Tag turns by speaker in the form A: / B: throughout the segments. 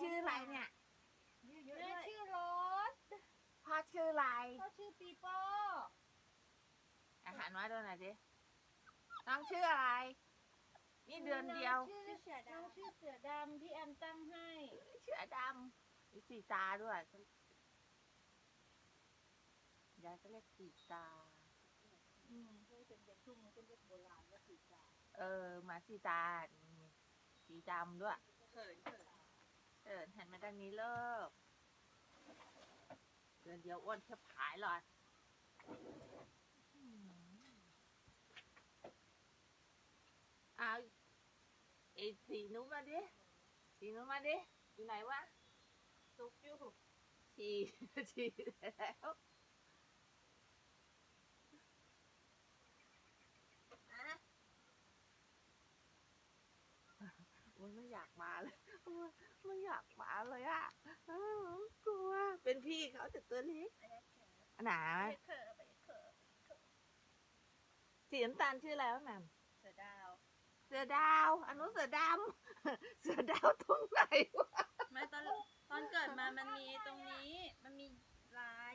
A: ชื่ออะไรเนี่ย
B: เยอะ
C: แม่
B: ด้วย
C: ชื่อรถ
A: พ่อชื่ออะไร
C: พ่อชื่อปีโป้
A: อาหารมาดูหน่อยดิน้องชื่ออะไร นี่เดือนเดียว
C: ชื่อ
B: ชื่อเสือ
C: น้อง
B: ดำ
C: ชื่อเสือดำพี่แอมตั้งให้
A: ชื่ออดำมีสีตาด้วยยายก็เรียกสีตา
C: อืมเพื่อเป็นเด็กทุ่งมันเป็นเด็กโบราณก็สีจา
A: เออหมาสีตามีสีดำด้วย
B: เขินเขิน
A: เออหันมาด้านนี้เลิกเดือนเดียวอ้วนแค่ผายหรออืมเอาไอ้สีนุ้มมาดิ สีนุ้มมาดิ อยู่ไหนวะ
B: ซุกอยู่
A: ฉี่ฉี่แล้ว มันไม่อยากมาเลยมันไม่อยากมาเลยอะเออกลัว เป็นพี่เขาแต่ตัวเล็ก
B: อันนี้เขิน
A: อันไหน
B: ไปเขินไปเขิน
A: สีน้ำตาลชื่ออะไรวะแหม่ม
B: เสือดาว
A: เสือดาว อันนู้นเสือดำเสือดาวตรงไหนวะ
B: ไม่ตอนตอนเกิดมามันมีตรงนี้ มันมีลาย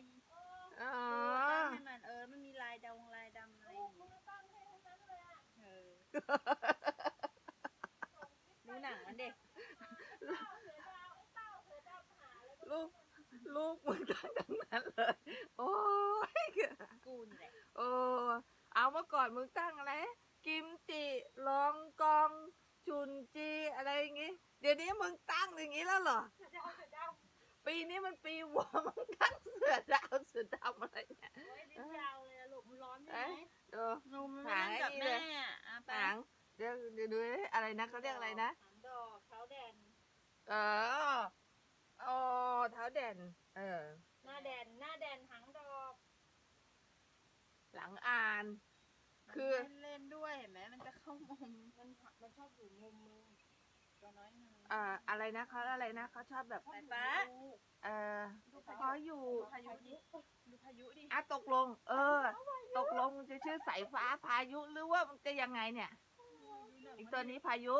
A: อ๋อ
B: ตั้งให้มันเออ มันมีลายดำลายดำอะไรอย่าง
C: มึ
B: เงี้
C: ง
B: ย
C: ตั้งให้ทั้งนั้นเลยอะ
B: เออดูห นังมันเด็ก
C: เต้าเสือดาวไอ้เต้าเสือดำหาเลย
A: ลูกลูกมึงทั้งนั้นเลย โอ้ย
B: กูนี่แหละ
A: โอ้เอาเมื่อก่อนมึงตั้งอะไรกิมจิลองกองชุนจีอะไรอย่างงี้ เดี๋ยวนี้มึงตั้งอย่างงี้แล้วเหรอ
C: เสือดาวเสือดาว
A: ปีนี้มันปีวัวมึงตั้งเสือดาวเสือดำอะไรเนี่ย
C: โอ้ยลิ้นยาวเลยอะลูกมันร้อนใช่
A: เอ๊ะ
C: ไหม
A: ดู
B: หนูมันไม่นั่งกับแม่อะอะไป
A: หางเดี๋ยวเดี๋ยวดูดิอะไรนะเขาเรียกอะไรนะ
C: หางดอกเท้าแดน
A: เอออ๋อเท้าเด่นเออ
C: หน้าแดนหน้าแดนหางดอก
A: หลังอ่าน คือ
B: มันเล่นๆด้วยเห็นไหมมันจะเข้ามุม
C: มันมันชอบอยู่มุมมึงตัวน้อยมึง
A: เอ่ออะไรนะเขาอะไรนะเขาชอบแบบ
B: ไปป๊า
A: เออขออยู่
B: พายุดิดูพายุดิ
A: อะตกลง เออ ตกลงจะชื่อสายฟ้าพายุหรือว่ามันจะยังไงเนี่ย อีกตัวนี้พายุ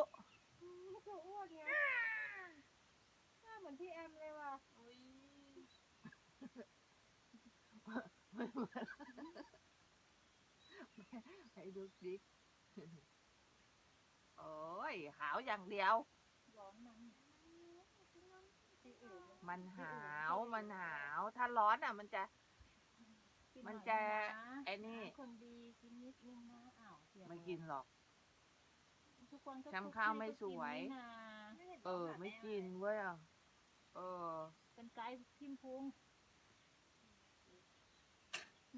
C: อืมมันตัวอ้วนไงหน้าเห มือนพี่แอมเลยว่ะ
B: อุ๊ย
A: ให้ดูดิโอ้ยขาวอย่างเดียว
C: ร้อนมันพี่เอ๋เลย
A: มันหาวมันหาว ถ้าร้อนอะ มันจะ
C: กิน
A: มัน
C: หอย
A: จะ
C: น
A: ไอ้นี่
C: คนดีกินนิดนึงนะอ้าวเสีย
A: ไม่กินหรอก
C: ทุกคนก็
A: จำข้าวไม่สวย
C: กินนี่นะ
A: เออ ไม่กินเว้ยอะเออ
C: เป็นไกด์ทิมพุง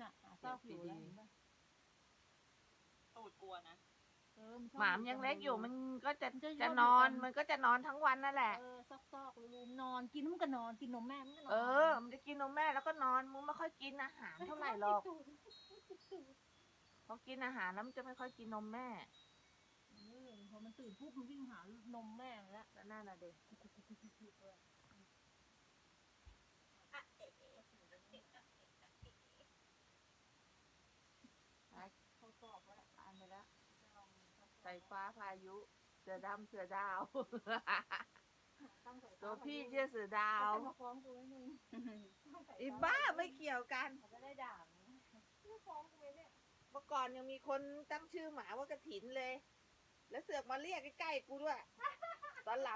C: น่ะหาซอกอยู่แล้วเห็นปะ
B: ตูดกลัวนะ
C: เออชอบ
A: หมามยังเล็กอยู่มันก็จะ
C: มันจะ
A: จะ
C: ย่น
A: นอน
C: อยู่กัน
A: มันก็จะนอนทั้งวันนั่นแหละ
C: เออซอกซอกๆรูมนอนกินมันก็นอนกินนมแม่มันก็นอน
A: เออ มันจะกินนมแม่แล้วก็นอนมึงไม่ค่อยกินอาหารเท่าไหร่หรอกพอกินอาหารแล้วมันจะไม่ค่อยกินนมแม่
C: เออพอมันตื่นปุ๊บมันวิ่งหานมแม่มันแล้ว
A: แล้วนั่นน่ะเด็ก
C: เขาต อบว่า
A: อ่านไปแล้วสายฟ้าพายุ เสือดำเสือดาว
C: ตั้งใส่
A: ตัวพี่ชื่อเสือดา
C: เอา
A: ว
C: มาฟ้องกูไว้มึง
A: อีบ้าไม่เกี่ยวกัน
C: เขาจะได้ด่ามึงไม่ฟ้องกูไหมเนี่ย
A: เมื่อก่อนยังมีคนตั้งชื่อหมาว่ากระถินเลย แล้วเสือกมาเรียกใกล้ๆกูด้วย